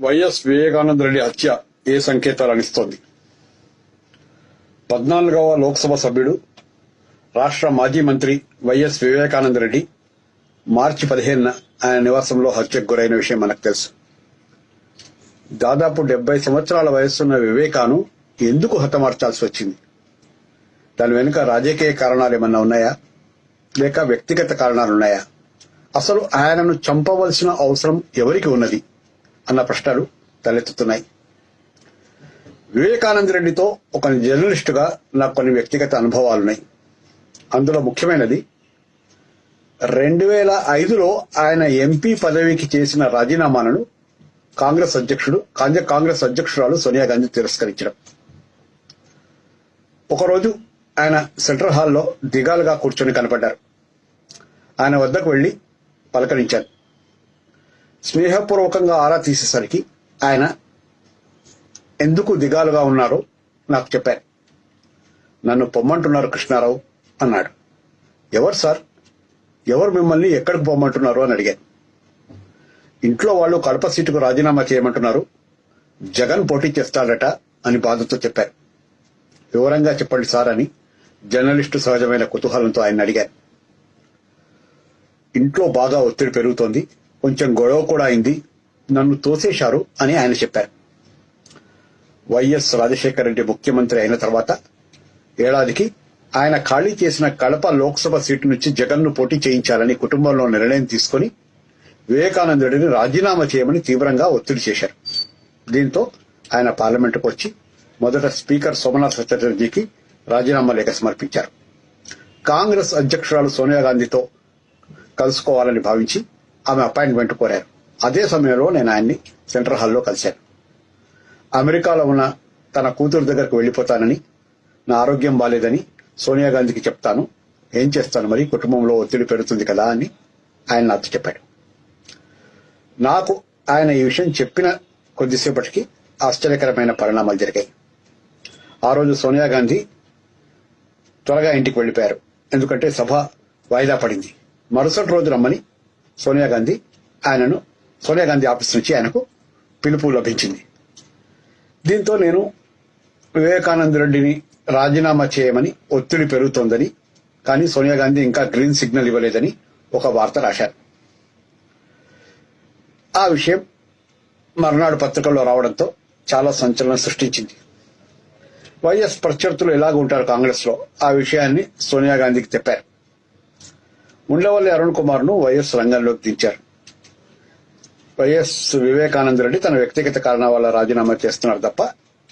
YS Vivekananda Reddy హత్య ఏ సంకేతాలు అనిస్తోంది పద్నాలుగవ లోక్సభ సభ్యుడు రాష్ట్ర మాజీ మంత్రి వైఎస్ వివేకానంద రెడ్డి మార్చి పదిహేనున ఆయన నివాసంలో హత్యకు గురైన విషయం మనకు తెలుసు. దాదాపు డెబ్బై సంవత్సరాల వయస్సున్న వివేకాను ఎందుకు హతమార్చాల్సి వచ్చింది? దాని వెనుక రాజకీయ కారణాలు ఏమన్నా ఉన్నాయా? లేక వ్యక్తిగత కారణాలు ఉన్నాయా? అసలు ఆయనను చంపవలసిన అవసరం ఎవరికి ఉన్నది? అన్న ప్రశ్నలు తలెత్తుతున్నాయి. వివేకానంద రెడ్డితో ఒక జర్నలిస్టుగా నాకు కొన్ని వ్యక్తిగత అనుభవాలున్నాయి అందులో ముఖ్యమైనది రెండు వేల ఐదులో ఆయన ఎంపీ పదవికి చేసిన రాజీనామాలను కాంగ్రెస్ అధ్యక్షుడు కాంగ్రెస్ అధ్యక్షురాలు సోనియా గాంధీ తిరస్కరించడం. ఒకరోజు ఆయన సెంట్రల్ హాల్లో దిగాలుగా కూర్చొని కనపడ్డారు. ఆయన వద్దకు వెళ్ళి పలకరించాను స్నేహపూర్వకంగా ఆరా తీసేసరికి ఆయన ఎందుకు దిగాలుగా ఉన్నారో నాకు చెప్పారు. నన్ను పొమ్మంటున్నారు కృష్ణారావు అన్నాడు. ఎవరు సార్? ఎవరు మిమ్మల్ని ఎక్కడికి పొమ్మంటున్నారు అని అడిగాను ఇంట్లో వాళ్ళు కడప సీటుకు రాజీనామా చేయమంటున్నారు. జగన్ పోటీ చేస్తాడట అని బాధతో చెప్పారు. వివరంగా చెప్పండి సార్ అని జర్నలిస్టు సహజమైన కుతూహలంతో ఆయన అడిగారు. ఇంట్లో బాగా ఒత్తిడి పెరుగుతోంది. కొంచెం గొడవ కూడా అయింది. నన్ను తోసేశారు అని ఆయన చెప్పారు. వైఎస్ రాజశేఖర రెడ్డి ముఖ్యమంత్రి అయిన తర్వాత ఏడాదికి ఆయన ఖాళీ చేసిన కడప లోక్సభ సీటు నుంచి జగన్ను పోటీ చేయించాలని కుటుంబంలో నిర్ణయం తీసుకుని వివేకానందుడిని రాజీనామా చేయమని తీవ్రంగా ఒత్తిడి చేశారు. దీంతో ఆయన పార్లమెంటుకు వచ్చి మొదట స్పీకర్ సోమనాథ్ చటర్జీకి రాజీనామా లేఖ సమర్పించారు. కాంగ్రెస్ అధ్యక్షురాలు సోనియా గాంధీతో కలుసుకోవాలని భావించి ఆమె అపాయింట్మెంట్ కోరారు. అదే సమయంలో నేను ఆయన్ని సెంట్రల్ హాల్లో కలిశాను. అమెరికాలో ఉన్న తన కూతురు దగ్గరకు వెళ్ళిపోతానని నా ఆరోగ్యం బాలేదని సోనియా గాంధీకి చెప్తాను. ఏం చేస్తాను మరి? కుటుంబంలో ఒత్తిడి పెడుతుంది కదా అని ఆయన నాతో చెప్పాడు. నాకు ఆయన ఈ విషయం చెప్పిన కొద్దిసేపటికి ఆశ్చర్యకరమైన పరిణామాలు జరిగాయి. ఆ రోజు సోనియా గాంధీ త్వరగా ఇంటికి వెళ్ళిపోయారు ఎందుకంటే సభ వాయిదా పడింది. మరుసటి రోజు రమ్మని సోనియా గాంధీ ఆయనను సోనియా గాంధీ ఆఫీస్ నుంచి ఆయనకు పిలుపు లభించింది. దీంతో నేను వివేకానంద రెడ్డిని రాజీనామా చేయమని ఒత్తిడి పెరుగుతోందని కానీ సోనియా గాంధీ ఇంకా గ్రీన్ సిగ్నల్ ఇవ్వలేదని ఒక వార్త రాశారు. ఆ విషయం మర్నాడు పత్రికల్లో రావడంతో చాలా సంచలనం సృష్టించింది. వైఎస్ ప్రత్యర్థులు ఎలాగ ఉంటారు కాంగ్రెస్లో ఆ విషయాన్ని సోనియా గాంధీకి చెప్పారు. ఉండవల్లి అరుణ్ కుమార్ను వైఎస్ రంగంలోకి దించారు. వైఎస్ వివేకానంద రెడ్డి తన వ్యక్తిగత కారణాల వల్ల రాజీనామా చేస్తున్నారు తప్ప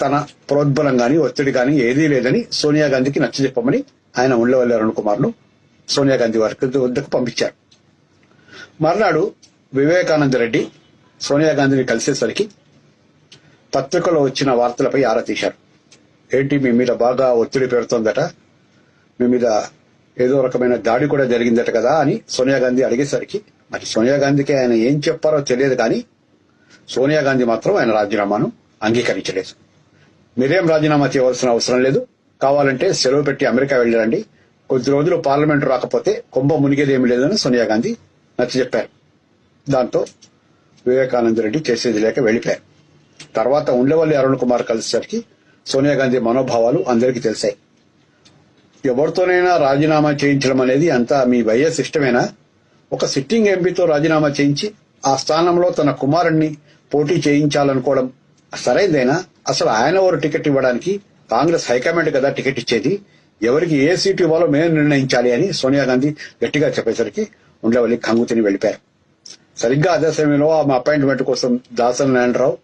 తన ప్రోద్బలం గాని ఒత్తిడి గాని ఏదీ లేదని సోనియా గాంధీకి నచ్చజెప్పమని ఆయన ఉండవల్లి అరుణ్ కుమార్ను సోనియా గాంధీ వారికి వద్దకు పంపించారు. మర్నాడు వివేకానంద రెడ్డి సోనియా గాంధీని కలిసేసరికి పత్రికలో వచ్చిన వార్తలపై ఆరా తీశారు. ఏంటి మీ మీద బాగా ఒత్తిడి పెడుతోందట? మీ మీద ఏదో రకమైన దాడి కూడా జరిగిందట కదా అని సోనియా గాంధీ అడిగేసరికి మరి సోనియా గాంధీకి ఆయన ఏం చెప్పారో తెలియదు కానీ సోనియా గాంధీ మాత్రం ఆయన రాజీనామాను అంగీకరించలేదు. మీరేం రాజీనామా చేయవలసిన అవసరం లేదు. కావాలంటే సెలవు పెట్టి అమెరికా వెళ్ళరండి. కొద్ది రోజులు పార్లమెంటు రాకపోతే కుంభ మునిగేదేమీ లేదని సోనియా గాంధీ నచ్చ చెప్పారు. దాంతో వివేకానంద రెడ్డి చేసేది లేక వెళ్ళిపోయారు. తర్వాత ఉండవల్లి అరుణ్ కుమార్ కలిసేసరికి సోనియా గాంధీ మనోభావాలు అందరికీ తెలిసాయి. ఎవరితోనైనా రాజీనామా చేయించడం అనేది అంతా మీ వైఎస్ ఇష్టమేనా? ఒక సిట్టింగ్ ఎంపీతో రాజీనామా చేయించి ఆ స్థానంలో తన కుమారుణ్ణి పోటీ చేయించాలనుకోవడం సరైందేనా? అసలు ఆయన ఓరు టికెట్ ఇవ్వడానికి కాంగ్రెస్ హైకమాండ్ కదా టికెట్ ఇచ్చేది. ఎవరికి ఏ సీటు ఇవ్వాలో మేము నిర్ణయించాలి అని సోనియా గాంధీ గట్టిగా చెప్పేసరికి ఉండవల్లి కంగుతిని వెళ్ళిపోయారు. సరిగ్గా అదే సమయంలో ఆమె అపాయింట్మెంట్ కోసం దాసన్ నారాయణరావు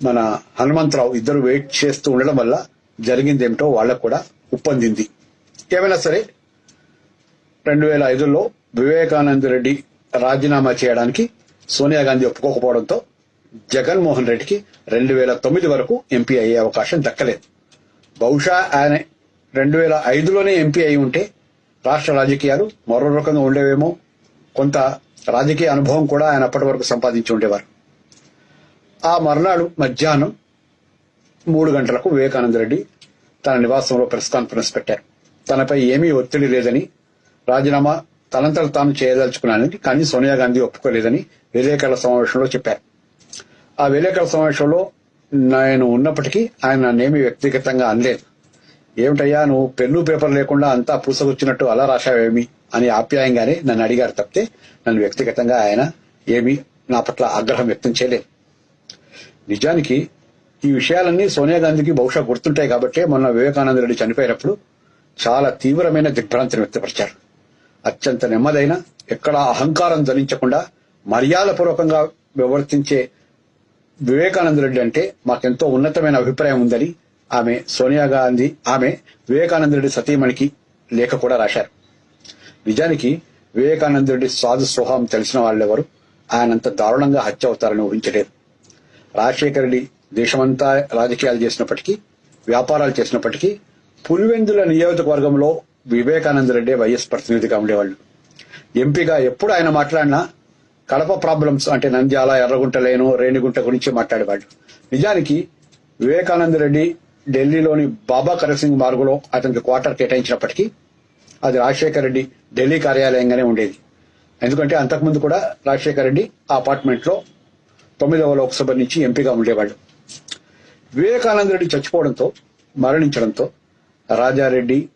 మన హనుమంతరావు ఇద్దరు వెయిట్ చేస్తూ ఉండడం వల్ల జరిగిందేమిటో వాళ్ళకు కూడా ఉప్పొందింది. ఏమైనా సరే రెండు వేల ఐదులో వివేకానంద రెడ్డి రాజీనామా చేయడానికి సోనియా గాంధీ ఒప్పుకోకపోవడంతో జగన్మోహన్ రెడ్డికి రెండు వేల తొమ్మిది వరకు ఎంపీ అయ్యే అవకాశం దక్కలేదు. బహుశా ఆయన రెండు వేల ఐదులోనే ఎంపీ అయి ఉంటే రాష్ట్ర రాజకీయాలు మరో రకంగా ఉండేవేమో కొంత రాజకీయ అనుభవం కూడా ఆయన అప్పటి వరకు సంపాదించి ఉండేవారు. ఆ మర్నాడు మధ్యాహ్నం మూడు గంటలకు వివేకానంద రెడ్డి తన నివాసంలో ప్రెస్ కాన్ఫరెన్స్ పెట్టారు తనపై ఏమీ ఒత్తిడి లేదని రాజీనామా తనంతట తాను చేయదలుచుకున్నానని కానీ సోనియా గాంధీ ఒప్పుకోలేదని విలేకరుల సమావేశంలో చెప్పారు. ఆ విలేకరుల సమావేశంలో నేను ఉన్నప్పటికీ ఆయన నన్నేమి వ్యక్తిగతంగా అనలేదు. ఏమిటయ్యా నువ్వు పెన్ను పేపర్ లేకుండా అంతా పూసగుచ్చినట్టు అలా రాశావేమి అని ఆప్యాయంగానే నన్ను అడిగారు తప్పితే నన్ను వ్యక్తిగతంగా ఆయన ఏమీ నా పట్ల ఆగ్రహం వ్యక్తం చేయలేదు. నిజానికి ఈ విషయాలన్నీ సోనియా గాంధీకి బహుశా గుర్తుంటాయి కాబట్టి మొన్న వివేకానంద రెడ్డి చనిపోయినప్పుడు చాలా తీవ్రమైన దిగ్భ్రాంతిని వ్యక్తపరిచారు. అత్యంత నెమ్మదైన ఎక్కడా అహంకారం ధరించకుండా మర్యాదపూర్వకంగా వివర్తించే వివేకానంద రెడ్డి అంటే మాకెంతో ఉన్నతమైన అభిప్రాయం ఉందని ఆమె సోనియా గాంధీ ఆమె వివేకానంద రెడ్డి సతీమణికి లేఖ కూడా రాశారు. నిజానికి వివేకానంద రెడ్డి సాధు స్వభావం తెలిసిన వాళ్ళెవరు? ఆయనంత దారుణంగా హత్య అవుతారని ఊహించలేదు రాజశేఖర రెడ్డి దేశమంతా రాజకీయాలు చేసినప్పటికీ వ్యాపారాలు చేసినప్పటికీ పులివెందుల నియోజకవర్గంలో వివేకానంద రెడ్డి వైఎస్ ప్రతినిధిగా ఉండేవాళ్ళు. ఎంపీగా ఎప్పుడు ఆయన మాట్లాడినా కడప ప్రాబ్లమ్స్ అంటే నంద్యాల ఎర్రగుంట లేను రేణిగుంట గురించి మాట్లాడేవాళ్ళు. నిజానికి వివేకానంద రెడ్డి ఢిల్లీలోని బాబా కరసింగ్ మార్గులో అతనికి క్వార్టర్ కేటాయించినప్పటికీ అది రాజశేఖర రెడ్డి ఢిల్లీ కార్యాలయంగానే ఉండేది. ఎందుకంటే అంతకుముందు కూడా రాజశేఖర రెడ్డి ఆ అపార్ట్మెంట్లో తొమ్మిదవ లోక్సభ నుంచి ఎంపీగా ఉండేవాళ్ళు. వివేకానంద రెడ్డి చచ్చిపోవడంతో మరణించడంతో రాజారెడ్డి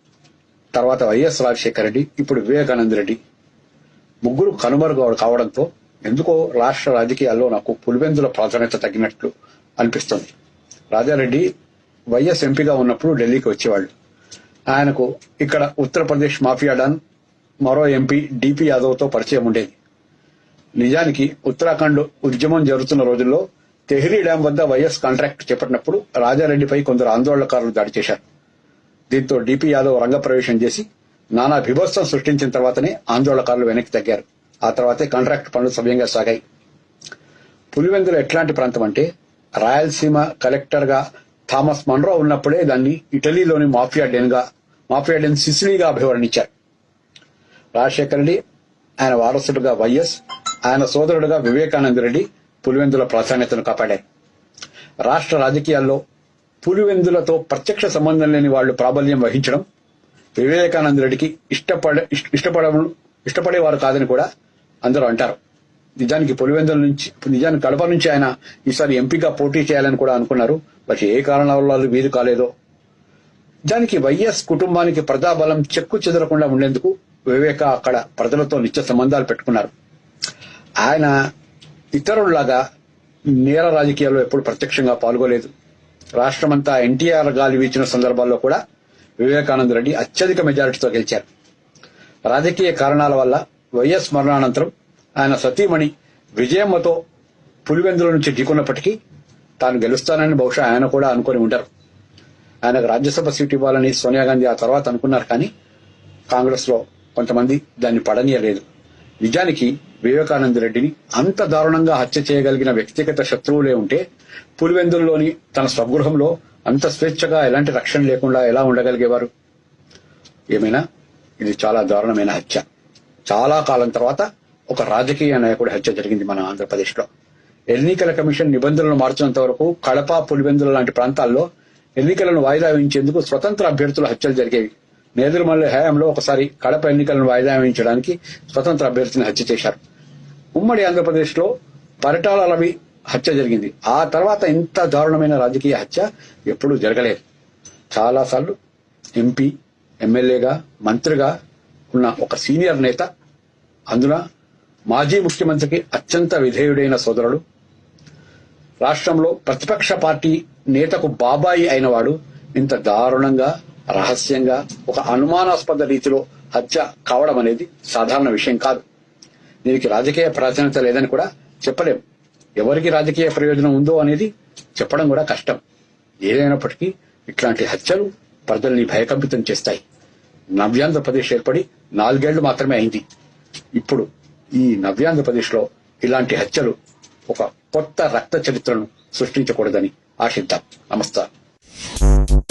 తర్వాత వైఎస్ రాజశేఖర రెడ్డి ఇప్పుడు వివేకానంద రెడ్డి ముగ్గురు కనుమరుగు కావడంతో ఎందుకో రాష్ట్ర రాజకీయాల్లో నాకు పులివెందుల ప్రాధాన్యత తగ్గినట్లు అనిపిస్తుంది. రాజారెడ్డి వైఎస్ ఎంపీగా ఉన్నప్పుడు ఢిల్లీకి వచ్చేవాళ్ళు. ఆయనకు ఇక్కడ ఉత్తరప్రదేశ్ మాఫియా డాన్ మరో ఎంపీ డిపి యాదవ్తో పరిచయం ఉండేది. నిజానికి ఉత్తరాఖండ్ ఉద్యమం జరుగుతున్న రోజుల్లో తెహ్రీ డ్యాం వద్ద వైఎస్ కాంట్రాక్ట్ చేపట్టినప్పుడు రాజారెడ్డిపై కొందరు ఆందోళనకారులు దాడి చేశారు. దీంతో డిపి యాదవ్ రంగప్రవేశం చేసి నానా బిభత్సం సృష్టించిన తర్వాతనే ఆందోళనకారులు వెనక్కి తగ్గారు. ఆ తర్వాతే కాంట్రాక్ట్ పనులు సవ్యంగా సాగాయి. పులివెందులు ఎట్లాంటి ప్రాంతం అంటే రాయలసీమ కలెక్టర్గా థామస్ మన్రో ఉన్నప్పుడే దాన్ని ఇటలీలోని మాఫియా డెన్గా మాఫియా డెన్ సిసిలీగా అభివర్ణించారు. రాజశేఖర రెడ్డి ఆయన వారసుడుగా వైఎస్ ఆయన సోదరుడుగా వివేకానంద రెడ్డి పులివెందుల ప్రాధాన్యతను కాపాడారు. రాష్ట్ర రాజకీయాల్లో పులివెందులతో ప్రత్యక్ష సంబంధం లేని వాళ్ళు ప్రాబల్యం వహించడం వివేకానంద రెడ్డికి ఇష్టపడ ఇష్ట- ఇష్టపడడం ఇష్టపడేవారు కాదని కూడా అందరూ అంటారు. నిజానికి పులివెందుల నుంచి నిజానికి కడప నుంచి ఆయన ఈసారి ఎంపీగా పోటీ చేయాలని కూడా అనుకున్నారు. బట్ ఏ కారణాల వల్ల వీలు కాలేదో. నిజానికి వైఎస్ కుటుంబానికి ప్రజాబలం చెక్కు చెదరకుండా ఉండేందుకు వివేక అక్కడ ప్రజలతో నిత్య సంబంధాలు పెట్టుకున్నారు. ఆయన ఇతరుల్లాగా నేర రాజకీయాల్లో ఎప్పుడు ప్రత్యక్షంగా పాల్గొలేదు. రాష్ట్రమంతా ఎన్టీఆర్ గాలి వీచిన సందర్భాల్లో కూడా వివేకానంద రెడ్డి అత్యధిక మెజారిటీతో గెలిచారు. రాజకీయ కారణాల వల్ల వైఎస్ మరణానంతరం ఆయన సతీమణి విజయమ్మతో పులివెందుల నుంచి ఢీకొన్నప్పటికీ తాను గెలుస్తానని బహుశా ఆయన కూడా అనుకొని ఉంటారు ఆయనకు రాజ్యసభ సీట్ ఇవ్వాలని సోనియా గాంధీ ఆ తర్వాత అనుకున్నారు కానీ కాంగ్రెస్లో కొంతమంది దాన్ని పడనీయలేదు. నిజానికి వివేకానంద రెడ్డిని అంత దారుణంగా హత్య చేయగలిగిన వ్యక్తిగత శత్రువులే ఉంటే పులివెందుల్లోని తన స్వగృహంలో అంత స్వేచ్ఛగా ఎలాంటి రక్షణ లేకుండా ఎలా ఉండగలిగేవారు? ఏమైనా? ఇది చాలా దారుణమైన హత్య. చాలా కాలం తర్వాత ఒక రాజకీయ నాయకుడి హత్య జరిగింది మన ఆంధ్రప్రదేశ్లో ఎన్నికల కమిషన్ నిబంధనలు మార్చినంత వరకు కడప పులివెందుల లాంటి ప్రాంతాల్లో ఎన్నికలను వాయిదా వేయించేందుకు స్వతంత్ర అభ్యర్థుల హత్యలు జరిగేవి. నేదురుమల్లి హయాంలో ఒకసారి కడప ఎన్నికలను వాయిదా వేయించడానికి స్వతంత్ర అభ్యర్థిని హత్య చేశారు. ఉమ్మడి ఆంధ్రప్రదేశ్లో పరిటాల రవి హత్య జరిగింది. ఆ తర్వాత ఇంత దారుణమైన రాజకీయ హత్య ఎప్పుడూ జరగలేదు. చాలాసార్లు ఎంపీ ఎమ్మెల్యేగా మంత్రిగా ఉన్న ఒక సీనియర్ నేత అందున మాజీ ముఖ్యమంత్రికి అత్యంత విధేయుడైన సోదరుడు రాష్ట్రంలో ప్రతిపక్ష పార్టీ నేతకు బాబాయి అయినవాడు ఇంత దారుణంగా రహస్యంగా ఒక అనుమానాస్పద రీతిలో హత్య కావడం అనేది సాధారణ విషయం కాదు. దీనికి రాజకీయ ప్రాధాన్యత లేదని కూడా చెప్పలేం. ఎవరికి రాజకీయ ప్రయోజనం ఉందో అనేది చెప్పడం కూడా కష్టం. ఏదైనప్పటికీ ఇట్లాంటి హత్యలు ప్రజల్ని భయకంపితం చేస్తాయి. నవ్యాంధ్రప్రదేశ్ ఏర్పడి నాలుగేళ్ళు మాత్రమే అయింది. ఇప్పుడు ఈ నవ్యాంధ్రప్రదేశ్లో ఇలాంటి హత్యలు ఒక కొత్త రక్త చరిత్రను సృష్టించకూడదని ఆశిద్దాం. నమస్కారం.